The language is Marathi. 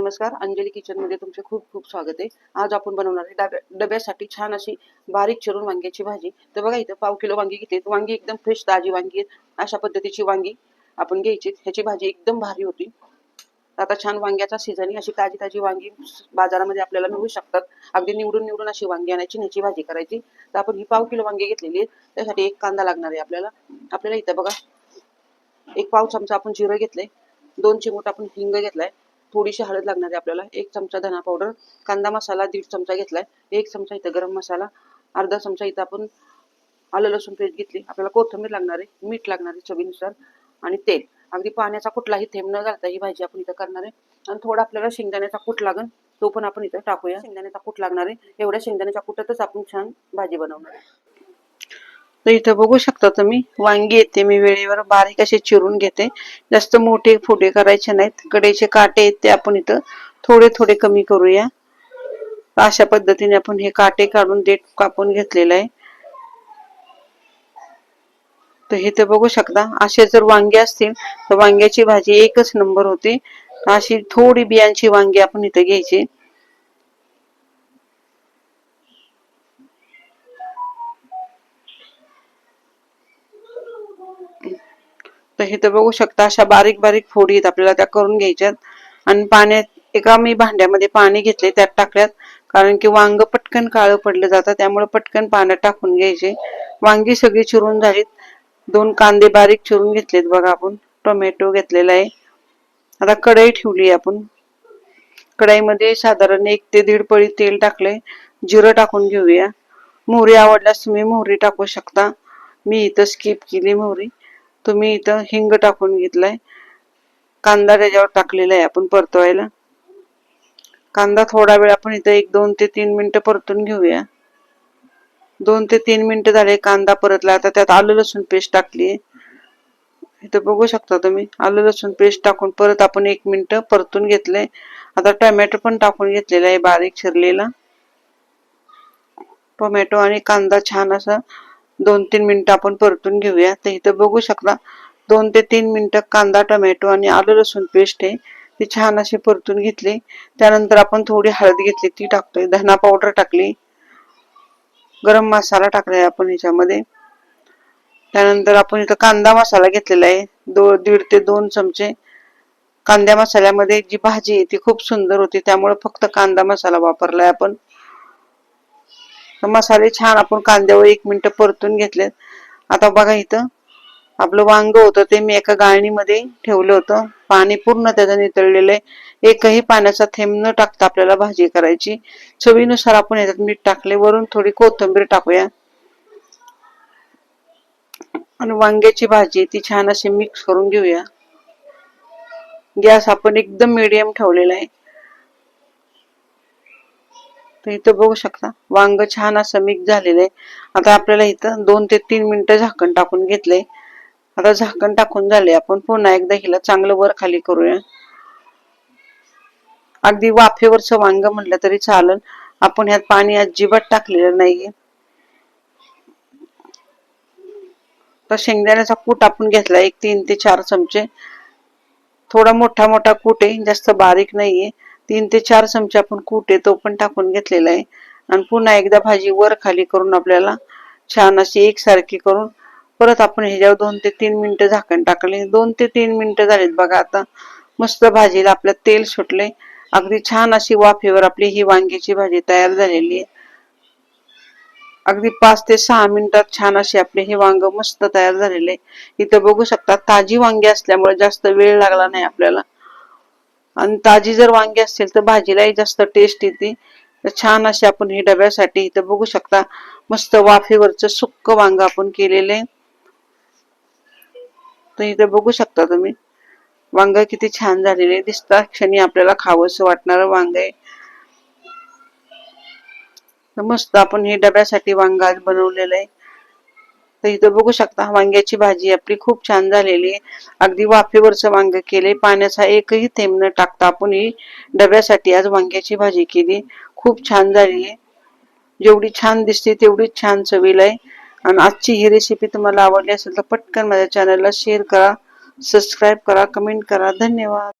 नमस्कार. अंजली किचनमध्ये तुमचे खूप खूप स्वागत आहे. आज आपण बनवणार आहे डब्या डब्यासाठी छान अशी बारीक चिरून वांग्याची भाजी. तर बघा इथं पाव किलो वांगी घेतली वांगी एकदम फ्रेश ताजी वांगी आहेत. अशा पद्धतीची वांगी आपण घ्यायची ह्याची भाजी एकदम भारी होती. आता छान वांग्याचा सीझन आहे. अशी ताजी ताजी वांगी बाजारामध्ये आपल्याला मिळू शकतात. अगदी निवडून निवडून अशी वांगी आणायची ह्याची भाजी करायची. तर आपण ही पाव किलो वांगी घेतलेली आहे त्यासाठी एक कांदा लागणार आहे आपल्याला. आपल्याला इथं बघा एक पाव चमचा आपण जिरं घेतलंय. दोन चिमूट आपण हिंग घेतलाय. थोडीशी हळद लागणार आहे आपल्याला. एक चमचा धना पावडर कांदा मसाला दीड चमचा घेतलाय. एक चमचा इथं गरम मसाला अर्धा चमचा इथं आपण आलं लसूण पेस्ट घेतली. आपल्याला कोथिंबीर लागणार आहे मीठ लागणार आहे चवीनुसार आणि तेल. अगदी पाण्याचा कुठलाही थेंब न घालता ही भाजी आपण इथं करणार आहे. आणि थोडा आपल्याला शेंगदाण्याचा कूट लागन तो पण आपण इथं टाकूया. शेंगदाण्याचा कूट लागणार आहे. एवढ्या शेंगदाण्याच्या कुटातच आपण छान भाजी बनवणार आहे. तर इथं बघू शकता तुम्ही वांगी येते मी वेळेवर बारीक असे चिरून घेते. जास्त मोठे फोडे करायचे नाहीत कडेचे काटे आहेत ते आपण इथं थोडे थोडे कमी करूया. अशा पद्धतीने आपण हे काटे काढून देठ कापून घेतलेलं आहे. तर हे तर बघू शकता असे जर वांगे असतील तर वांग्याची भाजी एकच नंबर होते. अशी थोडी बियांची वांगी आपण इथं घ्यायची. तर इथं बघू शकता अशा बारीक बारीक फोडी आहेत आपल्याला त्या करून घ्यायच्यात. आणि पाण्यात एका मी भांड्यामध्ये पाणी घेतले त्यात टाकल्यात. कारण की वांग पटकन काळं पडलं जातं त्यामुळे पटकन पाण्यात टाकून घ्यायचे. वांगी सगळी चिरून झालीत. दोन कांदे बारीक चिरून घेतलेत बघा आपण. टोमॅटो घेतलेला आहे. आता कढई ठेवली आपण. कढईमध्ये साधारण एक ते दीड पळी तेल टाकले जिरं टाकून घेऊया. मोहरी आवडल्यास तुम्ही मोहरी टाकू शकता. मी इथं स्किप केली मोहरी. तुम्ही इथं हिंग टाकून घेतलाय. कांदा त्याच्यावर टाकलेला आहे आपण परतवायला. कांदा थोडा वेळ आपण इथं एक दोन ते तीन मिनटं परतून घेऊया. दोन ते तीन मिनटं झाले कांदा परतला. आता त्यात आलं लसूण पेस्ट टाकली इथं बघू शकता तुम्ही आलं लसूण पेस्ट टाकून परत आपण एक मिनटं परतून घेतलंय. आता टोमॅटो पण टाकून घेतलेला आहे बारीक चिरलेला. टोमॅटो आणि कांदा छान असा दोन तीन मिनिटं आपण परतून घेऊया. तर इथं बघू शकता दोन ते तीन मिनिटं कांदा टोमॅटो आणि आलं लसूण पेस्ट आहे. ती छान अशी परतून घेतली. त्यानंतर आपण थोडी हळद घेतली ती टाकतोय. धना पावडर टाकली. गरम मसाला टाकलाय आपण ह्याच्यामध्ये त्यानंतर आपण इथं कांदा मसाला घेतलेला आहे. दो दीड ते दोन चमचे कांद्या मसाल्यामध्ये जी भाजी आहे ती खूप सुंदर होती. त्यामुळे फक्त कांदा मसाला वापरलाय आपण. तर मसाले छान आपण कांद्यावर एक मिनिट परतून घेतलेत. आता बघा इथं आपलं वांग होतं ते मी एका गाळणीमध्ये ठेवलं होतं. पाणी पूर्ण त्याचं नितळलेलं आहे. एकही पाण्याचा थेंब न टाकता आपल्याला भाजी करायची. चवीनुसार आपण याच्यात मीठ टाकले. वरून थोडी कोथिंबीर टाकूया. आणि वांग्याची भाजी ती छान अशी मिक्स करून घेऊया. गॅस आपण एकदम मिडियम ठेवलेला आहे. तर इथं बघू शकता. वांग छान असं मिक्स झालेलं आहे. आता आपल्याला इथं दोन ते तीन मिनिटं झाकण टाकून घेतलंय. आता झाकण टाकून झाले आपण पुन्हा एकदा हिला चांगलं वर खाली करूया. अगदी वाफेवरचं वांग म्हणलं तरी चालन आपण ह्यात पाणी अजिबात टाकलेलं नाहीये. तर शेंगदाण्याचा कूट आपण घेतला. एक तीन ते चार चमचे. थोडा मोठा मोठा कूट आहे. जास्त बारीक नाहीये. तीन ते चार चमचे आपण कूट आहे तो पण टाकून घेतलेला आहे. आणि पुन्हा एकदा भाजी वर खाली करून आपल्याला छान अशी एकसारखी करून परत आपण ह्याच्यावर दोन ते तीन मिनिटं झाकण टाकले. दोन ते तीन मिनिटं झालीत बघा आता. मस्त भाजीला आपलं तेल सुटले अगदी छान अशी वाफेवर आपली ही वांग्याची भाजी तयार झालेली आहे. अगदी पाच ते सहा मिनिटात छान अशी आपले हे वांग मस्त तयार झालेले इथं बघू शकता ताजी वांगी असल्यामुळे जास्त वेळ लागला नाही आपल्याला. आणि ताजी जर वांगी असेल तर भाजीलाही जास्त टेस्ट येते. तर छान अशी आपण ही डब्यासाठी इथं बघू शकता मस्त वाफेवरचं सुक्क वांग आपण केलेले तर इथं बघू शकता तुम्ही वांग किती छान झालेले दिसता. क्षणी आपल्याला खावंसं वाटणार वांग आहे. मस्त आपण हे डब्यासाठी वांग आज बनवलेलं आहे. तर इथं बघू शकता वांग्याची भाजी आपली खूप छान झालेली आहे. अगदी वाफेवरचं वांग केले पाण्याचा एकही थेंब न टाकता आपण ही डब्यासाठी आज वांग्याची भाजी केली. खूप छान झाली आहे. जेवढी छान दिसते तेवढीच छान चवीला आहे. आणि आजची ही रेसिपी तुम्हाला आवडली असेल तर पटकन माझ्या चॅनलला शेअर करा सबस्क्राईब करा कमेंट करा. धन्यवाद.